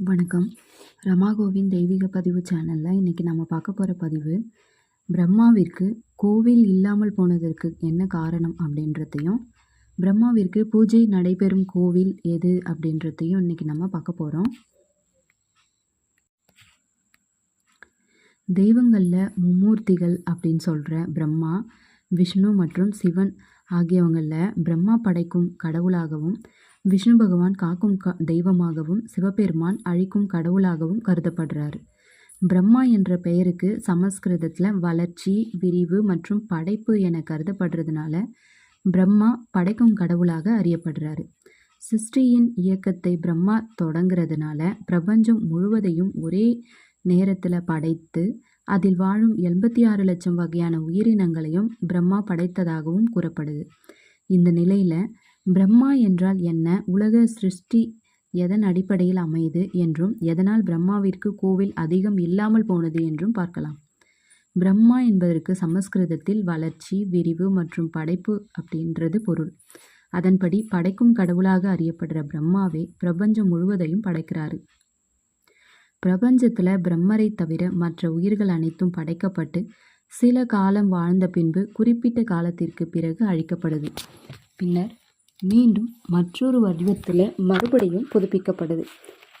வணக்கம். ரமாகோவின் தெய்வீக பதிவு சேனலில் இன்றைக்கி நம்ம பார்க்க போகிற பதிவு பிரம்மாவிற்கு கோவில் இல்லாமல் போனதற்கு என்ன காரணம் அப்படின்றதையும் பிரம்மாவிற்கு பூஜை நடைபெறும் கோவில் எது அப்படின்றதையும் இன்றைக்கி நம்ம பார்க்க போகிறோம் தெய்வங்களில் மும்மூர்த்திகள் அப்படின்னு சொல்கிற பிரம்மா விஷ்ணு மற்றும் சிவன் ஆகியவங்களில் பிரம்மா படைக்கும் கடவுளாகவும் விஷ்ணு பகவான் காக்கும் க தெய்வமாகவும் சிவபெருமான் அழிக்கும் கடவுளாகவும் கருதப்படுறார். பிரம்மா என்ற பெயருக்கு சமஸ்கிருதத்தில் வளர்ச்சி விரிவு மற்றும் படைப்பு என கருதப்படுறதுனால பிரம்மா படைக்கும் கடவுளாக அறியப்படுறாரு. சிருஷ்டியின் இயக்கத்தை பிரம்மா தொடங்குறதுனால பிரபஞ்சம் முழுவதையும் ஒரே நேரத்தில் படைத்து அதில் வாழும் எண்பத்தி ஆறு லட்சம் வகையான உயிரினங்களையும் பிரம்மா படைத்ததாகவும் கூறப்படுது. இந்த நிலையில் பிரம்மா என்றால் என்ன? உலக சிருஷ்டி எதன் அடிப்படையில் அமையுது என்றும் எதனால் பிரம்மாவிற்கு கோவில் அதிகம் இல்லாமல் போனது என்றும் பார்க்கலாம். பிரம்மா என்பதற்கு சமஸ்கிருதத்தில் வளர்ச்சி விரிவு மற்றும் படைப்பு அப்படின்றது பொருள். அதன்படி படைக்கும் கடவுளாக அறியப்படுற பிரம்மாவே பிரபஞ்சம் முழுவதையும் படைக்கிறாரு. பிரபஞ்சத்தில் பிரம்மரை தவிர மற்ற உயிர்கள் அனைத்தும் படைக்கப்பட்டு சில காலம் வாழ்ந்த பின்பு குறிப்பிட்ட காலத்திற்கு பிறகு அழிக்கப்படுது. பின்னர் மீண்டும் மற்றொரு வடிவத்தில் மறுபடியும் புதுப்பிக்கப்படுது.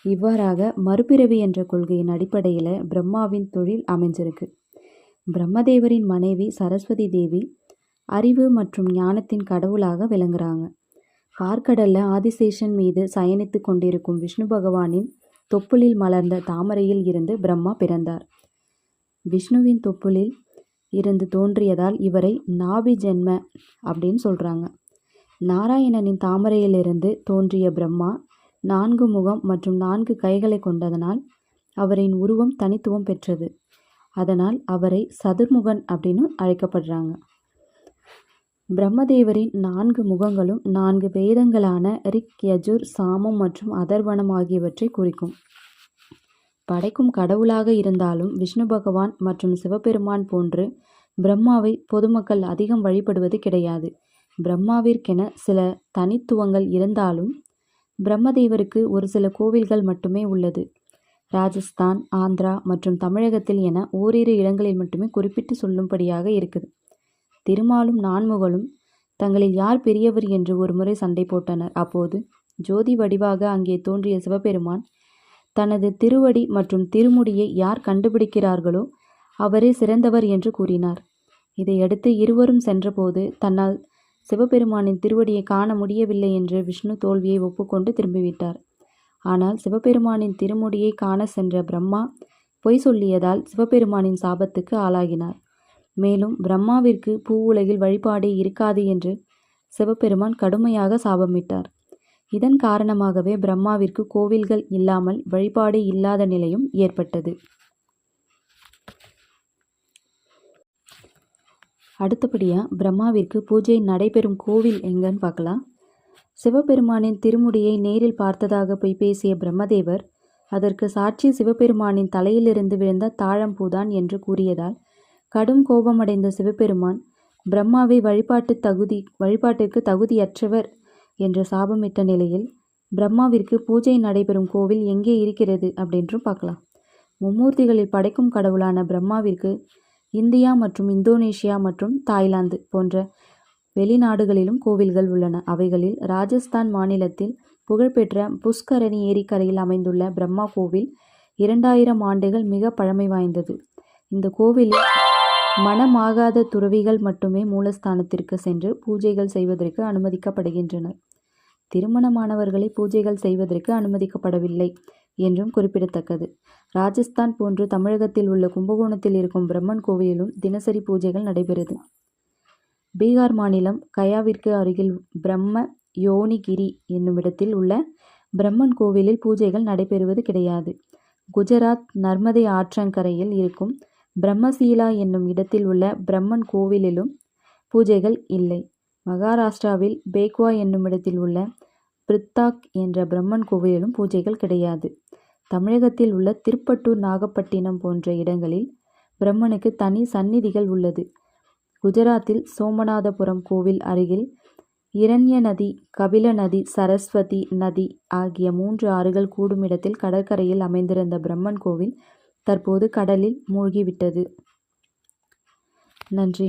இவ்வாறாக மறுபிறவி என்ற கொள்கையின் அடிப்படையில் பிரம்மாவின் தொழில் அமைஞ்சிருக்கு. பிரம்மதேவரின் மனைவி சரஸ்வதி தேவி அறிவு மற்றும் ஞானத்தின் கடவுளாக விளங்குறாங்க. பார்க்கடல்ல ஆதிசேஷன் மீது சயனித்து கொண்டிருக்கும் விஷ்ணு பகவானின் தொப்புளில் மலர்ந்த தாமரையில் இருந்து பிரம்மா பிறந்தார். விஷ்ணுவின் தொப்புளில் இருந்து தோன்றியதால் இவரை நாபி ஜென்ம அப்படின்னு சொல்கிறாங்க நாராயணனின் தாமரையிலிருந்து தோன்றிய பிரம்மா நான்கு முகம் மற்றும் நான்கு கைகளை கொண்டதனால் அவரின் உருவம் தனித்துவம் பெற்றது. அதனால் அவரை சதுர்முகன் அப்படின்னு அழைக்கப்படுறாங்க. பிரம்மதேவரின் நான்கு முகங்களும் நான்கு வேதங்களான ரிக் யஜுர் சாமம் மற்றும் அதர்வனம் ஆகியவற்றை குறிக்கும். படைக்கும் கடவுளாக இருந்தாலும் விஷ்ணு பகவான் மற்றும் சிவபெருமான் போன்று பிரம்மாவை பொதுமக்கள் அதிகம் வழிபடுவது கிடையாது. பிரம்மாவிற்கென சில தனித்துவங்கள் இருந்தாலும் பிரம்மதேவருக்கு ஒரு சில கோவில்கள் மட்டுமே உள்ளது. ராஜஸ்தான் ஆந்திரா மற்றும் தமிழகத்தில் என ஓரிரு இடங்களில் மட்டுமே குறிப்பிட்டு சொல்லும்படியாக இருக்குது. திருமாலும் நான்முகளும் தங்களில் யார் பெரியவர் என்று ஒருமுறை சண்டை போட்டனர். அப்போது ஜோதி வடிவாக அங்கே தோன்றிய சிவபெருமான் தனது திருவடி மற்றும் திருமுடியை யார் கண்டுபிடிக்கிறார்களோ அவரே சிறந்தவர் என்று கூறினார். இதையடுத்து இருவரும் சென்றபோது தன்னால் சிவபெருமானின் திருவடியை காண முடியவில்லை என்று விஷ்ணு தோல்வியை ஒப்புக்கொண்டு திரும்பிவிட்டார். ஆனால் சிவபெருமானின் திருமுடியை காண சென்ற பிரம்மா பொய் சொல்லியதால் சிவபெருமானின் சாபத்துக்கு ஆளாகினார். மேலும் பிரம்மாவிற்கு பூ உலகில் வழிபாடே இருக்காது என்று சிவபெருமான் கடுமையாக சாபமிட்டார். இதன் காரணமாகவே பிரம்மாவிற்கு கோவில்கள் இல்லாமல் வழிபாடு இல்லாத நிலையும் ஏற்பட்டது. அடுத்தபடியாக பிரம்மாவிற்கு பூஜை நடைபெறும் கோவில் எங்கன்னு பார்க்கலாம். சிவபெருமானின் திருமுடியை நேரில் பார்த்ததாக போய் பேசிய பிரம்மதேவர் அதற்கு சாட்சி சிவபெருமானின் தலையிலிருந்து விழுந்த தாழம்பூதான் என்று கூறியதால் கடும் கோபமடைந்த சிவபெருமான் பிரம்மாவை வழிபாட்டு தகுதி வழிபாட்டிற்கு தகுதியற்றவர் என்று சாபமிட்ட நிலையில் பிரம்மாவிற்கு பூஜை நடைபெறும் கோவில் எங்கே இருக்கிறது? அப்படின்றும் பார்க்கலாம். மும்மூர்த்திகளில் படைக்கும் கடவுளான பிரம்மாவிற்கு இந்தியா மற்றும் இந்தோனேஷியா மற்றும் தாய்லாந்து போன்ற வெளிநாடுகளிலும் கோவில்கள் உள்ளன. அவைகளில் ராஜஸ்தான் மாநிலத்தில் புகழ்பெற்ற புஷ்கரணி ஏரிக்கரையில் அமைந்துள்ள பிரம்மா கோவில் இரண்டாயிரம் ஆண்டுகள் மிக பழமை வாய்ந்தது. இந்த கோவிலில் மனமாகாத துறவிகள் மட்டுமே மூலஸ்தானத்திற்கு சென்று பூஜைகள் செய்வதற்கு அனுமதிக்கப்படுகின்றனர் திருமணமானவர்களை பூஜைகள் செய்வதற்கு அனுமதிக்கப்படவில்லை என்றும் குறிப்பிடத்தக்கது. ராஜஸ்தான் போன்று தமிழகத்தில் உள்ள கும்பகோணத்தில் இருக்கும் பிரம்மன் கோவிலிலும் தினசரி பூஜைகள் நடைபெறுது. பீகார் மாநிலம் கயாவிற்கு அருகில் பிரம்ம யோனிகிரி என்னுமிடத்தில் உள்ள பிரம்மன் கோவிலில் பூஜைகள் நடைபெறுவது கிடையாது. குஜராத் நர்மதை ஆற்றங்கரையில் இருக்கும் பிரம்மசீலா என்னும் இடத்தில் உள்ள பிரம்மன் கோவிலிலும் பூஜைகள் இல்லை. மகாராஷ்டிராவில் பேக்வா என்னும் இடத்தில் உள்ள பிரித்தாக் என்ற பிரம்மன் கோவிலிலும் பூஜைகள் கிடையாது. தமிழகத்தில் உள்ள திருப்பட்டூர் நாகப்பட்டினம் போன்ற இடங்களில் பிரம்மனுக்கு தனி சந்நிதிகள் உள்ளது. குஜராத்தில் சோமநாதபுரம் கோவில் அருகில் இரண்ய நதி கபில நதி சரஸ்வதி நதி ஆகிய மூன்று ஆறுகள் கூடும் இடத்தில் கடற்கரையில் அமைந்திருந்த பிரம்மன் கோவில் தற்போது கடலில் மூழ்கிவிட்டது. நன்றி.